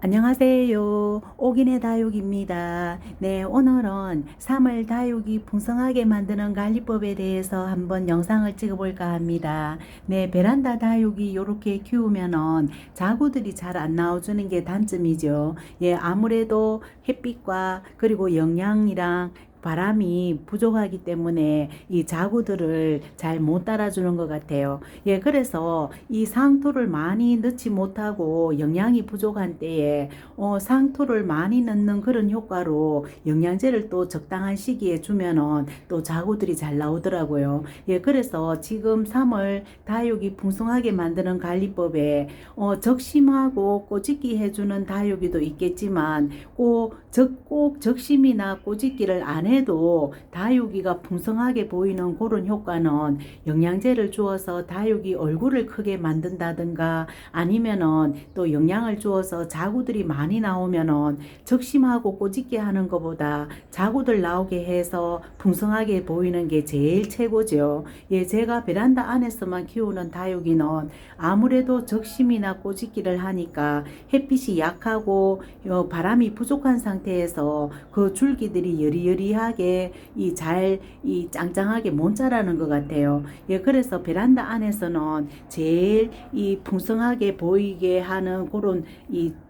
안녕하세요. 오긴의 다육입니다. 네, 오늘은 3월 다육이 풍성하게 만드는 관리법에 대해서 한번 영상을 찍어볼까 합니다. 네, 베란다 다육이 이렇게 키우면은 자구들이 잘 안 나와주는 게 단점이죠. 예, 아무래도 햇빛과 그리고 영양이랑 바람이 부족하기 때문에 이 자구들을 잘 못 따라주는 것 같아요. 예, 그래서 이 상토를 많이 넣지 못하고 영양이 부족한 때에 어, 상토를 많이 넣는 그런 효과로 영양제를 또 적당한 시기에 주면은 또 자구들이 잘 나오더라고요. 예, 그래서 지금 3월 다육이 풍성하게 만드는 관리법에 어, 적심하고 꼬집기 해주는 다육이도 있겠지만 꼭, 적, 꼭 적심이나 꼬집기를 안 해도 다육이가 풍성하게 보이는 그런 효과는 영양제를 주어서 다육이 얼굴을 크게 만든다든가 아니면은 또 영양을 주어서 자구들이 많이 나오면은 적심하고 꼬집게 하는 것보다 자구들 나오게 해서 풍성하게 보이는 게 제일 최고죠. 예, 제가 베란다 안에서만 키우는 다육이는 아무래도 적심이나 꼬집기를 하니까 햇빛이 약하고 어, 바람이 부족한 상태에서 그 줄기들이 여리여리하 게 이잘이 짱짱하게 못 자라는 것 같아요. 예, 그래서 베란다 안에서는 제일 이 풍성하게 보이게 하는 그런 이 다,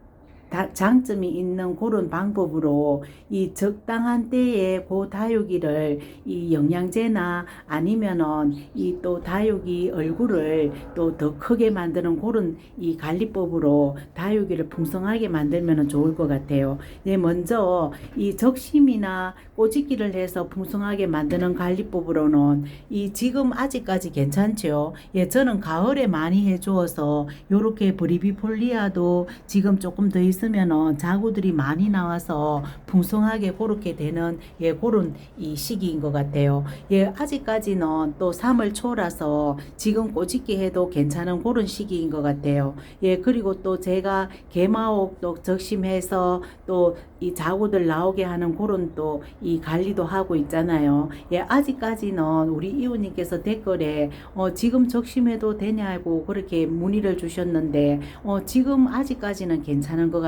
장점이 있는 그런 방법으로 이 적당한 때에 그 다육이를 이 영양제나 아니면은 이 또 다육이 얼굴을 또 더 크게 만드는 그런 이 관리법으로 다육이를 풍성하게 만들면 좋을 것 같아요. 예, 먼저 이 적심이나 꼬집기를 해서 풍성하게 만드는 관리법으로는 이 지금 아직까지 괜찮죠. 예, 저는 가을에 많이 해주어서 요렇게 브리비폴리아도 지금 조금 더 있 으면은 자구들이 많이 나와서 풍성하게 그렇게 되는 예, 그런 이 시기인 것 같아요. 예, 아직까지는 또 3월 초라서 지금 꼬집기 해도 괜찮은 그런 시기인 것 같아요. 예, 그리고 또 제가 개마옥도 적심해서 또 이 자구들 나오게 하는 그런 또 이 관리도 하고 있잖아요. 예, 아직까지는 우리 이웃님께서 댓글에 어, 지금 적심해도 되냐고 그렇게 문의를 주셨는데 어, 지금 아직까지는 괜찮은 것 같아요.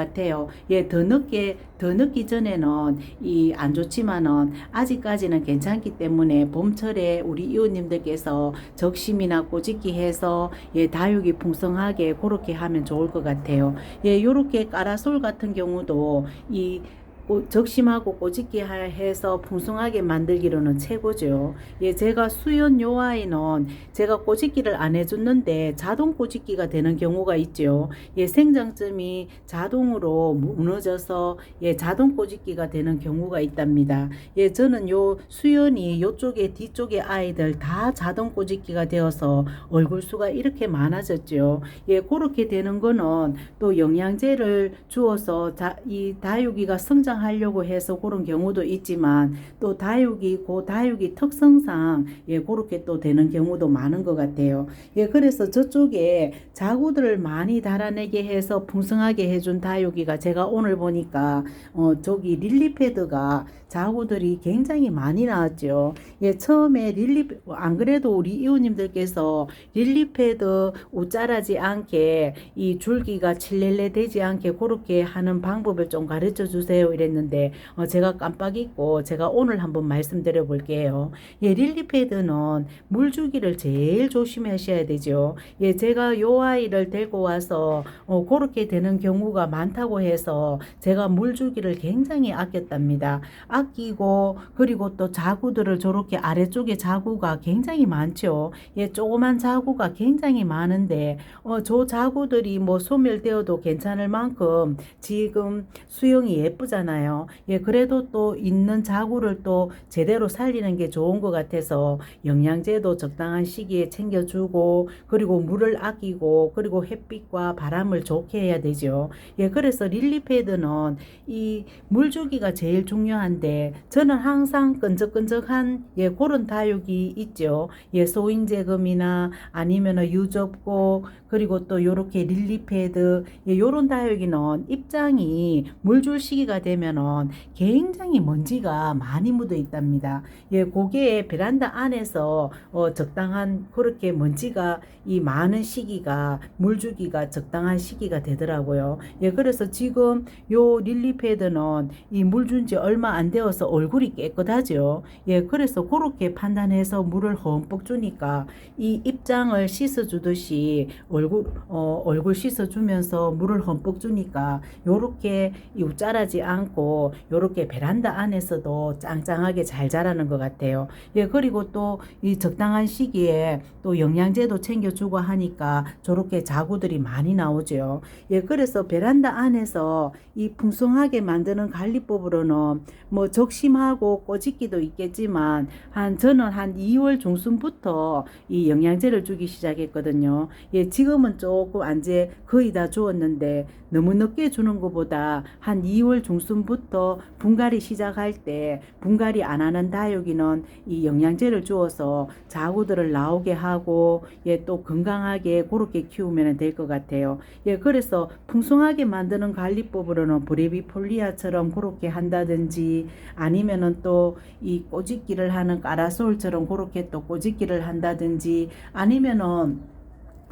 예, 더 늦게 더 늦기 전에는 이 안 좋지만은 아직까지는 괜찮기 때문에 봄철에 우리 이웃님들께서 적심이나 꼬집기 해서 예, 다육이 풍성하게 그렇게 하면 좋을 것 같아요. 예, 요렇게 까라솔 같은 경우도 이 꼬- 적심하고 꼬집기 하- 해서 풍성하게 만들기로는 최고죠. 예, 제가 수연 요 아이는 제가 꼬집기를 안 해줬는데 자동 꼬집기가 되는 경우가 있죠. 예, 생장점이 자동으로 무너져서 예, 자동 꼬집기가 되는 경우가 있답니다. 예, 저는 요 수연이 요쪽에 뒤쪽에 아이들 다 자동 꼬집기가 되어서 얼굴 수가 이렇게 많아졌죠. 예, 그렇게 되는 거는 또 영양제를 주어서 자, 이 다육이가 성장 하려고 해서 그런 경우도 있지만 또 다육이 그 다육이 특성상 예, 그렇게 또 되는 경우도 많은 것 같아요. 예, 그래서 저쪽에 자구들을 많이 달아내게 해서 풍성하게 해준 다육이가 제가 오늘 보니까 어, 저기 릴리 패드가 자구들이 굉장히 많이 나왔죠. 예, 처음에 릴리, 안 그래도 우리 이웃님들께서 릴리 패드 우짜라지 않게 이 줄기가 칠렐레 되지 않게 그렇게 하는 방법을 좀 가르쳐 주세요 이랬는데 어, 제가 깜빡 잊고 제가 오늘 한번 말씀드려 볼게요. 예, 릴리 패드는 물 주기를 제일 조심하셔야 되죠. 예, 제가 요 아이를 데리고 와서 어, 그렇게 되는 경우가 많다고 해서 제가 물 주기를 굉장히 아꼈답니다. 아 끼고 그리고 또 자구들을 저렇게 아래쪽에 자구가 굉장히 많죠. 예, 조그만 자구가 굉장히 많은데 어, 저 자구들이 뭐 소멸되어도 괜찮을 만큼 지금 수영이 예쁘잖아요. 예, 그래도 또 있는 자구를 또 제대로 살리는 게 좋은 것 같아서 영양제도 적당한 시기에 챙겨주고 그리고 물을 아끼고 그리고 햇빛과 바람을 좋게 해야 되죠. 예, 그래서 릴리 패드는 이 물주기가 제일 중요한데 저는 항상 끈적끈적한 예, 그런 다육이 있죠. 예, 소인제금이나 아니면은 유접고 그리고 또 요렇게 릴리 패드 예, 요런 다육이는 입장이 물 줄 시기가 되면 되면은 굉장히 먼지가 많이 묻어 있답니다. 예, 고게 베란다 안에서 어, 적당한 그렇게 먼지가 이 많은 시기가 물 주기가 적당한 시기가 되더라고요. 예, 그래서 지금 요 릴리 패드는 이 물 준 지 얼마 안 되어서 얼굴이 깨끗하죠. 예, 그래서 그렇게 판단해서 물을 흠뻑 주니까 이 입장을 씻어 주듯이 얼굴 어, 얼굴 씻어 주면서 물을 흠뻑 주니까 요렇게 이 웃자라지 않고 요렇게 베란다 안에서도 짱짱하게 잘 자라는 것 같아요. 예, 그리고 또 이 적당한 시기에 또 영양제도 챙겨주고 하니까 저렇게 자구들이 많이 나오죠. 예, 그래서 베란다 안에서 이 풍성하게 만드는 관리법으로는 뭐 적심하고 꼬집기도 있겠지만 한 저는 한 2월 중순부터 이 영양제를 주기 시작했거든요. 예, 지금 은 조금 안제 거의 다 주었는데 너무 늦게 주는 것보다 한 2월 중순부터 분갈이 시작할 때 분갈이 안 하는 다육이는 이 영양제를 주어서 자구들을 나오게 하고 예, 또 건강하게 그렇게 키우면 될 것 같아요. 예, 그래서 풍성하게 만드는 관리법으로는 브레비폴리아처럼 그렇게 한다든지 아니면은 또 이 꼬집기를 하는 까라솔처럼 그렇게 또 꼬집기를 한다든지 아니면은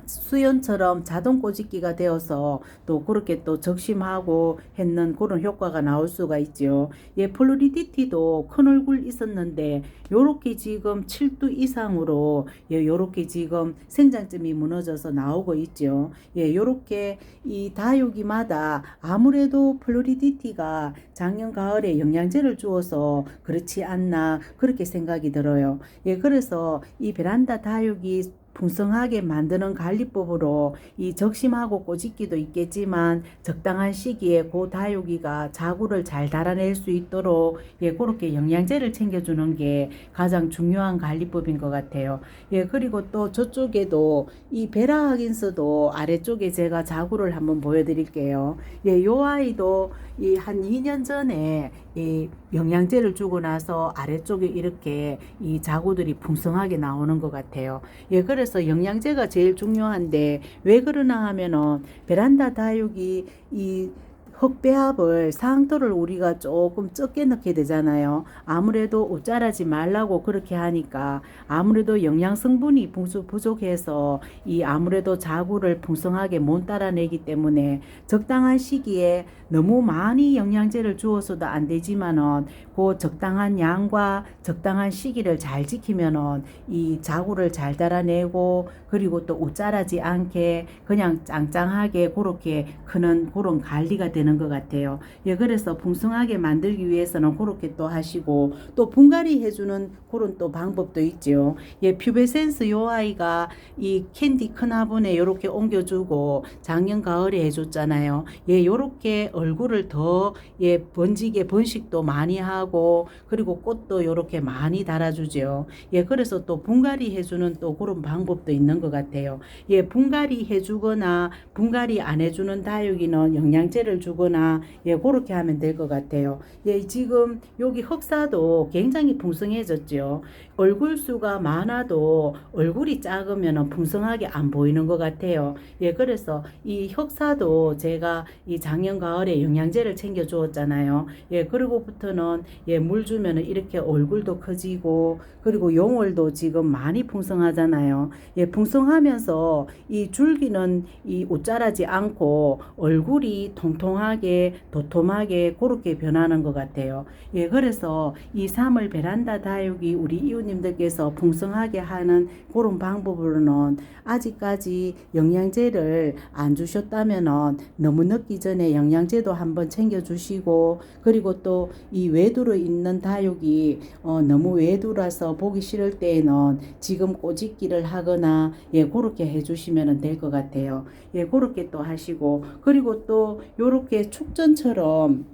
수연처럼 자동 꼬집기가 되어서 또 그렇게 또 적심하고 했는 그런 효과가 나올 수가 있죠. 예, 플루리디티도 큰 얼굴 있었는데 요렇게 지금 7두 이상으로 예, 요렇게 지금 생장점이 무너져서 나오고 있죠. 예, 요렇게 이 다육이마다 아무래도 플루리디티가 작년 가을에 영양제를 주어서 그렇지 않나 그렇게 생각이 들어요. 예, 그래서 이 베란다 다육이 풍성하게 만드는 관리법으로 이 적심하고 꼬집기도 있겠지만 적당한 시기에 고 다육이가 자구를 잘 달아낼 수 있도록 예 그렇게 영양제를 챙겨주는 게 가장 중요한 관리법인 것 같아요. 예 그리고 또 저쪽에도 이 베라 하긴스도 아래쪽에 제가 자구를 한번 보여드릴게요. 예 요 아이도 이 한 2년 전에 이 영양제를 주고 나서 아래쪽에 이렇게 이 자구들이 풍성하게 나오는 것 같아요. 예, 그래서 영양제가 제일 중요한데 왜 그러나 하면은 베란다 다육이 이 흑배합을 상토를 우리가 조금 적게 넣게 되잖아요. 아무래도 옷자라지 말라고 그렇게 하니까 아무래도 영양 성분이 부족해서 이 아무래도 자구를 풍성하게 못 따라내기 때문에 적당한 시기에 너무 많이 영양제를 주어서도 안 되지만은 그 적당한 양과 적당한 시기를 잘 지키면은 이 자구를 잘 달아내고 그리고 또 옷자라지 않게 그냥 짱짱하게 그렇게 크는 그런 관리가 되는 것 같아요. 예, 그래서 풍성하게 만들기 위해서는 그렇게 또 하시고 또 분갈이 해주는 그런 또 방법도 있죠. 예, 퓨베센스 요 아이가 이 캔디 큰 화분에 요렇게 옮겨주고 작년 가을에 해줬잖아요. 예, 요렇게 얼굴을 더 예, 번지게 번식도 많이 하고 그리고 꽃도 요렇게 많이 달아주죠. 예, 그래서 또 분갈이 해주는 또 그런 방법도 있는 것 같아요. 예, 분갈이 해주거나 분갈이 안 해주는 다육이는 영양제를 주거나 예, 그렇게 하면 될 것 같아요. 예, 지금 여기 흑사도 굉장히 풍성해졌죠. 얼굴 수가 많아도 얼굴이 작으면 풍성하게 안 보이는 것 같아요. 예, 그래서 이 흑사도 제가 이 작년 가을에 영양제를 챙겨 주었잖아요. 예, 그리고부터는 예, 물 주면은 이렇게 얼굴도 커지고 그리고 용월도 지금 많이 풍성하잖아요. 예, 풍성하면서 이 줄기는 이 옷자라지 않고 얼굴이 통통하게 도톰하게 그렇게 변하는 것 같아요. 예, 그래서 이 3월 베란다 다육이 우리 이웃님들께서 풍성하게 하는 그런 방법으로는 아직까지 영양제를 안 주셨다면은 너무 늦기 전에 영양 제도 한번 챙겨 주시고 그리고 또 이 외두로 있는 다육이 어, 너무 외두라서 보기 싫을 때에는 지금 꼬집기를 하거나 예 그렇게 해주시면 될 것 같아요. 예 그렇게 또 하시고 그리고 또 요렇게 축전처럼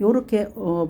요렇게 어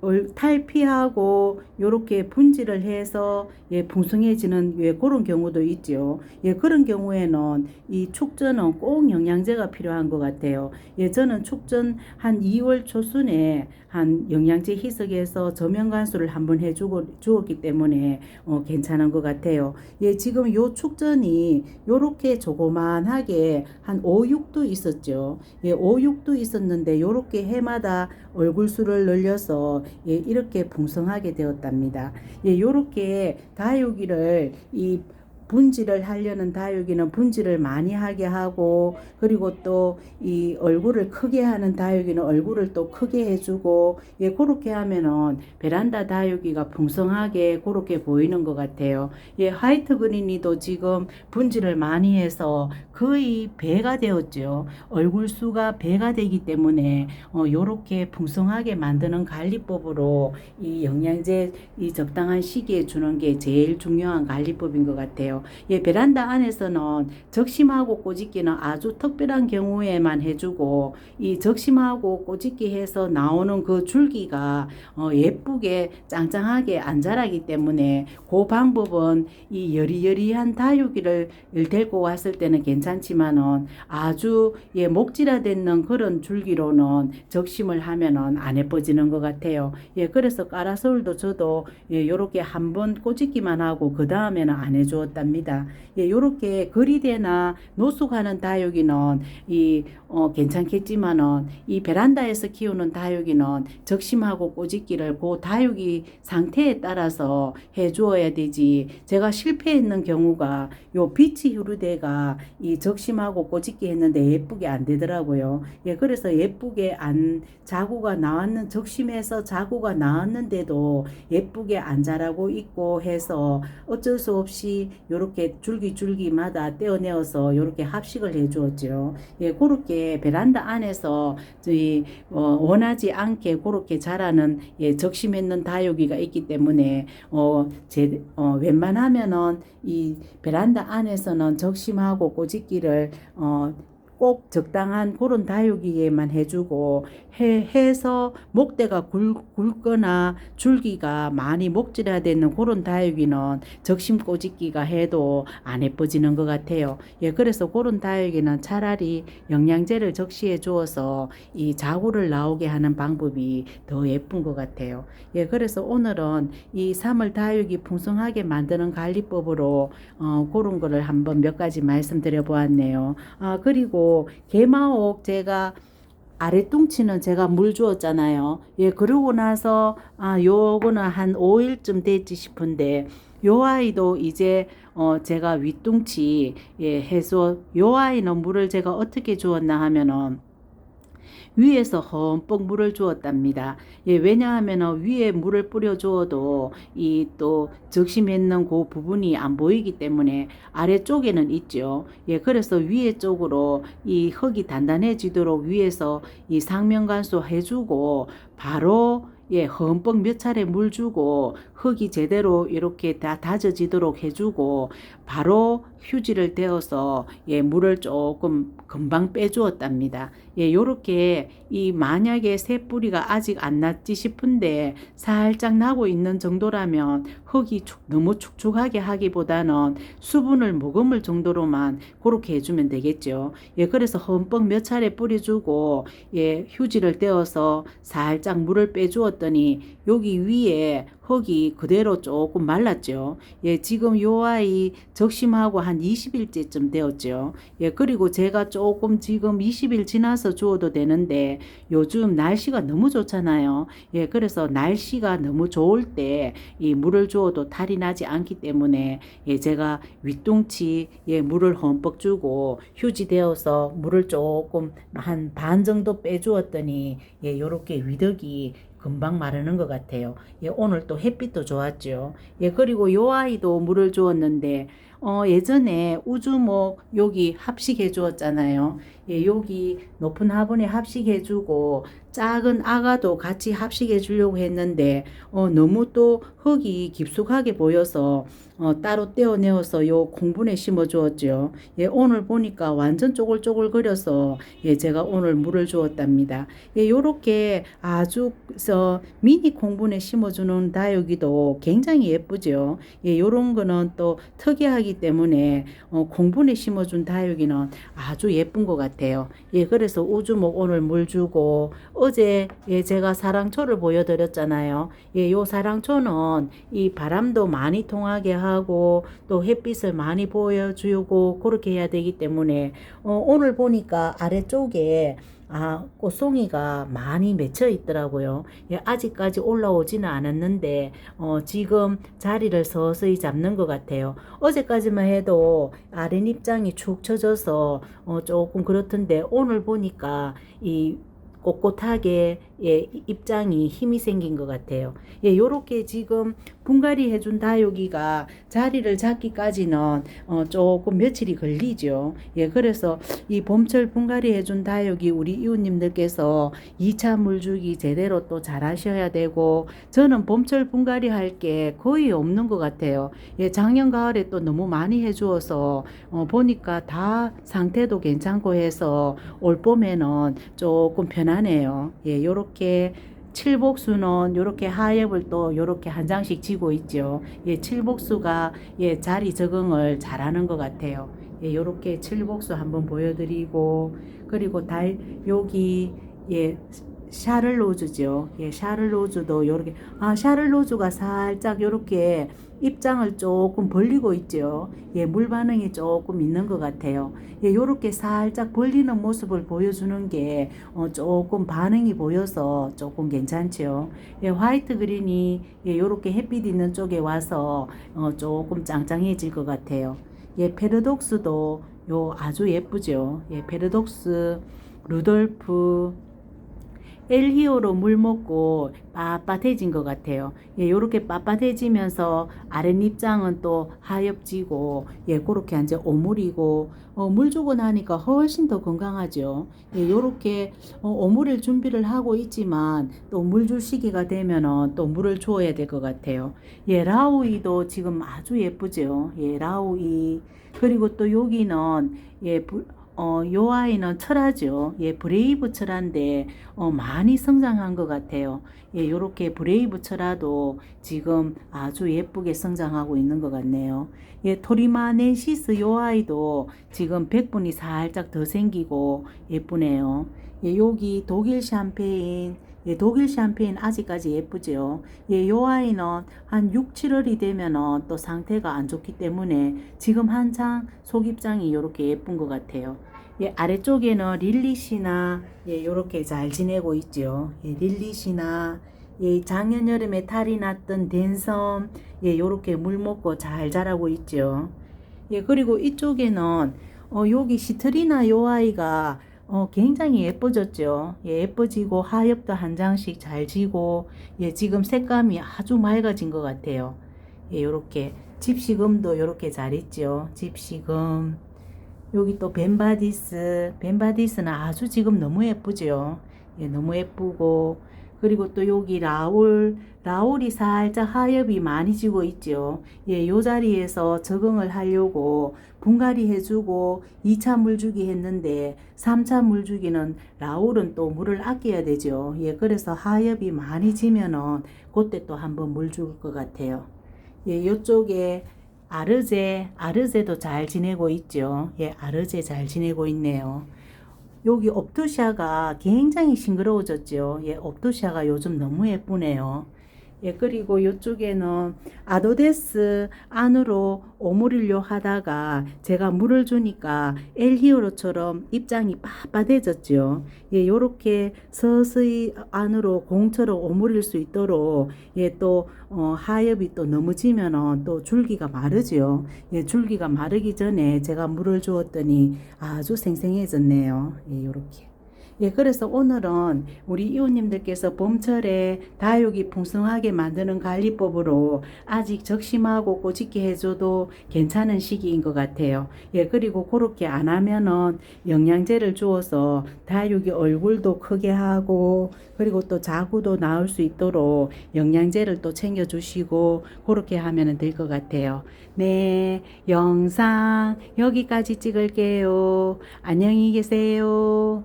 얼- 탈피하고 요렇게 분질을 해서 예 풍성해지는 예 그런 경우도 있죠. 예 그런 경우에는 이 축전은 꼭 영양제가 필요한 것 같아요. 예 저는 축전 한 2월 초순에 한 영양제 희석해서 저면 간수를 한번 해주고 주었기 때문에 어 괜찮은 것 같아요. 예 지금 요 축전이 요렇게 조그만하게 한 5, 6도 있었죠. 예 5, 6도 있었는데 요렇게 해마다 얼굴 수를 늘려서 예, 이렇게 풍성하게 되었 답니다. 예, 요렇게 다육이를 이 분질을 하려는 다육이는 분질을 많이 하게 하고 그리고 또 이 얼굴을 크게 하는 다육이는 얼굴을 또 크게 해주고 예 그렇게 하면은 베란다 다육이가 풍성하게 그렇게 보이는 것 같아요. 예 화이트 그린이도 지금 분질을 많이 해서 거의 배가 되었죠. 얼굴 수가 배가 되기 때문에 어 요렇게 풍성하게 만드는 관리법으로 이 영양제 이 적당한 시기에 주는 게 제일 중요한 관리법인 것 같아요. 예, 베란다 안에서는 적심하고 꼬집기는 아주 특별한 경우에만 해주고 이 적심하고 꼬집기 해서 나오는 그 줄기가 어, 예쁘게 짱짱하게 안 자라기 때문에 그 방법은 이 여리여리한 다육이를 데리고 왔을 때는 괜찮 지만은 아주 예, 목질화되는 그런 줄기로는 적심을 하면은 안 예뻐지는 것 같아요. 예, 그래서 까라솔도 저도 예, 요렇게 한 번 꼬집기만 하고 그 다음에는 안 해주었답니다. 예, 요렇게 거리대나 노숙하는 다육이는 이 어, 괜찮겠지만은 이 베란다에서 키우는 다육이는 적심하고 꼬집기를 그 다육이 상태에 따라서 해 주어야 되지. 제가 실패했는 경우가 요 비치 휴르데가 이 적심하고 꼬집기 했는데 예쁘게 안 되더라고요. 예, 그래서 예쁘게 안 자구가 나왔는 적심해서 자구가 나왔는데도 예쁘게 안 자라고 있고 해서 어쩔 수 없이 요렇게 줄기줄기마다 떼어내어서 요렇게 합식을 해 주었죠. 예, 그렇게 베란다 안에서 저희 어, 원하지 않게 그렇게 자라는 예, 적심했는 다육이가 있기 때문에 어, 제, 어, 웬만하면은 이 베란다 안에서는 적심하고 꼬집 기를 어, 꼭 적당한 그런 다육이에만 해주고 해, 해서 목대가 굵, 굵거나 줄기가 많이 목질해야 되는 그런 다육이는 적심 꼬집기가 해도 안 예뻐지는 것 같아요. 예, 그래서 그런 다육이는 차라리 영양제를 적시해 주어서 이 자구를 나오게 하는 방법이 더 예쁜 것 같아요. 예, 그래서 오늘은 이 3월 다육이 풍성하게 만드는 관리법으로 어, 그런 거를 한번 몇 가지 말씀드려 보았네요. 아, 그리고 개마옥 제가 아래뚱치는 제가 물 주었잖아요. 예, 그러고 나서 아, 요거는 한 5일쯤 됐지 싶은데 요 아이도 이제 어 제가 윗뚱치 예 해서 요 아이는 물을 제가 어떻게 주었나 하면은 위에서 흠뻑 물을 주었답니다. 예, 왜냐하면 위에 물을 뿌려 주어도 이 또 적심했는 그 부분이 안 보이기 때문에 아래쪽에는 있죠. 예, 그래서 위에 쪽으로 이 흙이 단단해지도록 위에서 이 상면간수 해주고 바로 예, 흠뻑 몇 차례 물 주고 흙이 제대로 이렇게 다 다져지도록 해주고 바로 휴지를 대어서 예, 물을 조금 금방 빼주었답니다. 예, 요렇게 이 만약에 새 뿌리가 아직 안 났지 싶은데 살짝 나고 있는 정도라면 흙이 축, 너무 축축하게 하기보다는 수분을 머금을 정도로만 그렇게 해주면 되겠죠. 예, 그래서 흠뻑 몇 차례 뿌려주고 예, 휴지를 떼어서 살짝 물을 빼주었더니 여기 위에 흙이 그대로 조금 말랐죠. 예, 지금 요 아이 적심하고 한 20일째쯤 되었죠. 예, 그리고 제가 조금 지금 20일 지나서 주어도 되는데 요즘 날씨가 너무 좋잖아요. 예, 그래서 날씨가 너무 좋을 때 이 물을 주어도 탈이 나지 않기 때문에 예, 제가 윗둥치 예, 물을 흠뻑 주고 휴지 되어서 물을 조금 한 반 정도 빼주었더니 예, 요렇게 위덕이 금방 마르는 것 같아요. 예, 오늘 또 햇빛도 좋았죠. 예, 그리고 요 아이도 물을 주었는데, 어, 예전에 우주목 여기 합식해 주었잖아요. 예, 여기 높은 화분에 합식해 주고 작은 아가도 같이 합식해 주려고 했는데 어, 너무 또 흙이 깊숙하게 보여서 어, 따로 떼어내어서 요 공분에 심어 주었죠. 예, 오늘 보니까 완전 쪼글쪼글거려서 예, 제가 오늘 물을 주었답니다. 예, 요렇게 아주 서 미니 공분에 심어 주는 다육이도 굉장히 예쁘죠. 예, 요런 거는 또 특이하 기 때문에 어, 공분에 심어준 다육이는 아주 예쁜 것 같아요. 예, 그래서 우주목 오늘 물 주고 어제 예, 제가 사랑초를 보여드렸잖아요. 예, 요 사랑초는 이 바람도 많이 통하게 하고 또 햇빛을 많이 보여주고 그렇게 해야 되기 때문에 어, 오늘 보니까 아래쪽에 아, 꽃송이가 많이 맺혀 있더라고요. 예, 아직까지 올라오지는 않았는데, 어, 지금 자리를 서서히 잡는 것 같아요. 어제까지만 해도 아랫입장이 축 처져서, 어, 조금 그렇던데, 오늘 보니까 이 꼿꼿하게 예, 입장이 힘이 생긴 것 같아요. 예, 요렇게 지금 분갈이 해준 다육이가 자리를 잡기까지는 어, 조금 며칠이 걸리죠. 예, 그래서 이 봄철 분갈이 해준 다육이 우리 이웃님들께서 2차 물주기 제대로 또 잘 하셔야 되고 저는 봄철 분갈이 할 게 거의 없는 것 같아요. 예, 작년 가을에 또 너무 많이 해주어서 어, 보니까 다 상태도 괜찮고 해서 올 봄에는 조금 편하네요. 예, 요렇게 칠복수는 요렇게 하엽을 또 요렇게 한 장씩 지고 있죠. 예, 칠복수가 예, 자리 적응을 잘하는 것 같아요. 예, 요렇게 칠복수 한번 보여드리고 그리고 달 여기 예 샤를로즈죠. 예, 샤를로즈도 요렇게 아 샤를로즈가 살짝 요렇게 입장을 조금 벌리고 있죠. 예, 물 반응이 조금 있는 것 같아요. 예, 요렇게 살짝 벌리는 모습을 보여주는 게 어, 조금 반응이 보여서 조금 괜찮죠. 예, 화이트 그린이 예, 요렇게 햇빛 있는 쪽에 와서 어, 조금 짱짱해질 것 같아요. 예, 페르독스도 요 아주 예쁘죠. 예, 페르독스, 루돌프, 엘히오로 물 먹고 빳빳해진 것 같아요. 예, 요렇게 빳빳해지면서 아랫입장은 또 하엽지고, 예, 그렇게 이제 오물이고, 어, 물 주고 나니까 훨씬 더 건강하죠. 예, 요렇게 어, 오물일 준비를 하고 있지만 또 물 줄 시기가 되면은 또 물을 주어야 될 것 같아요. 예, 라우이도 지금 아주 예쁘죠. 예, 라우이. 그리고 또 여기는 예, 부, 어, 요 아이는 철하죠. 예, 브레이브 철한데, 어, 많이 성장한 것 같아요. 예, 요렇게 브레이브 철화도 지금 아주 예쁘게 성장하고 있는 것 같네요. 예, 토리마넨시스 요 아이도 지금 백분이 살짝 더 생기고 예쁘네요. 예, 여기 독일 샴페인, 예, 독일 샴페인 아직까지 예쁘죠. 예, 요 아이는 한 6, 7월이 되면은 또 상태가 안 좋기 때문에 지금 한창 속입장이 이렇게 예쁜 것 같아요. 예, 아래쪽에는 릴리시나 예, 요렇게 잘 지내고 있죠. 예, 릴리시나 예, 작년 여름에 탈이 났던 댄섬 예, 요렇게 물 먹고 잘 자라고 있죠. 예, 그리고 이쪽에는 어, 여기 시트리나 요 아이가 어, 굉장히 예뻐졌죠. 예, 예뻐지고 하엽도 한 장씩 잘 지고 예, 지금 색감이 아주 맑아진 것 같아요. 예, 요렇게 집시금도 요렇게 잘 있죠. 집시금. 여기 또 벤바디스. 벤바디스는 아주 지금 너무 예쁘죠. 예, 너무 예쁘고 그리고 또 여기 라울, 라울이 살짝 하엽이 많이 지고 있죠. 예, 요 자리에서 적응을 하려고 분갈이 해주고 2차 물주기 했는데 3차 물주기는 라울은 또 물을 아껴야 되죠. 예, 그래서 하엽이 많이 지면은 그때 또 한번 물 줄 것 같아요. 예, 요쪽에 아르제, 아르제도 잘 지내고 있죠. 예, 아르제 잘 지내고 있네요. 여기 옵토샤가 굉장히 싱그러워졌죠. 예, 옵토샤가 요즘 너무 예쁘네요. 예, 그리고 이쪽에는 아도데스 안으로 오므리려 하다가 제가 물을 주니까 엘히오로처럼 입장이 빳빳해졌죠. 예, 요렇게 서서히 안으로 공처럼 오므릴 수 있도록 예, 또 어, 하엽이 또 너무 지면은 또 줄기가 마르죠. 예, 줄기가 마르기 전에 제가 물을 주었더니 아주 생생해졌네요. 예, 요렇게. 예, 그래서 오늘은 우리 이웃님들께서 봄철에 다육이 풍성하게 만드는 관리법으로 아직 적심하고 꼬집게 해줘도 괜찮은 시기인 것 같아요. 예, 그리고 그렇게 안 하면은 영양제를 주어서 다육이 얼굴도 크게 하고 그리고 또 자구도 나올 수 있도록 영양제를 또 챙겨주시고 그렇게 하면 될 것 같아요. 네, 영상 여기까지 찍을게요. 안녕히 계세요.